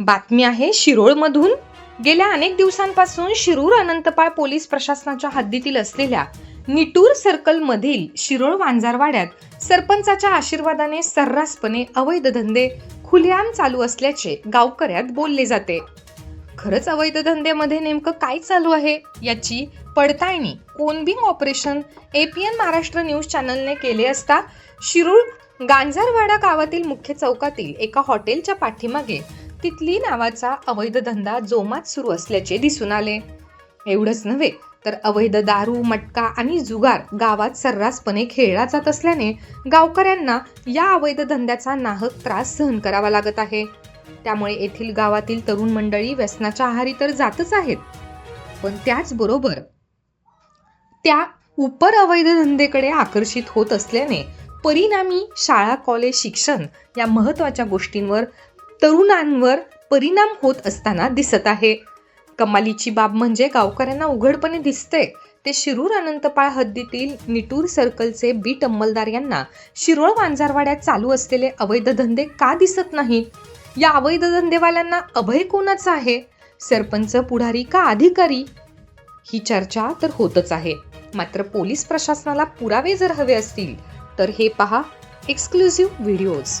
बातमी आहे शिरोळमधून. गेल्या अनेक दिवसांपासून शिरूर अनंतपाळ पोलीस प्रशासनाच्या हद्दीतील असलेल्या निटूर सर्कलमधील शिरोळ वांजारवाड्यात सरपंचाच्या आशीर्वादाने सर्रासपणे अवैध धंदे खुलेआम चालू असल्याचे गावकऱ्यात बोलले जाते. खरंच अवैध धंद्यामध्ये नेमकं काय चालू आहे? याची पडताळणी combing operation APN Maharashtra news चॅनलने केले असता शिरूर गांजारवाडा गावातील मुख्य चौकातील एका हॉटेलच्या पाठीमागे तितली नावाचा अवैध धंदा जोमात सुरू असल्याचे दिसून आले. एवढंच नव्हे तर अवैध दारू मटका आणि जुगार गावात सर्रासपणे खेळला जात असल्याने गावकऱ्यांना या अवैध धंद्याचा नाहक त्रास सहन करावा लागत आहे. त्यामुळे येथील गावातील तरुण मंडळी व्यसनाच्या आहारी तर जातच आहेत. पण त्याचबरोबर त्या उपर अवैध धंदेकडे आकर्षित होत असल्याने परिणामी शाळा कॉलेज शिक्षण या महत्त्वाच्या गोष्टींवर तरुणांवर परिणाम होत असताना दिसत आहे. कमालीची बाब म्हणजे गावकऱ्यांना उघडपणे दिसते ते शिरूर अनंतपाळ हद्दीतील निटूर सर्कलचे बीट अंमलदार यांना शिरोळ वांजारवाड्यात चालू असलेले अवैध धंदे का दिसत नाही? या अवैध धंदेवाल्यांना अभय कोणाचा आहे? सरपंच पुढारी का अधिकारी? ही चर्चा तर होतच आहे. मात्र पोलीस प्रशासनाला पुरावे जर हवे असतील तर हे पहा. Exclusive videos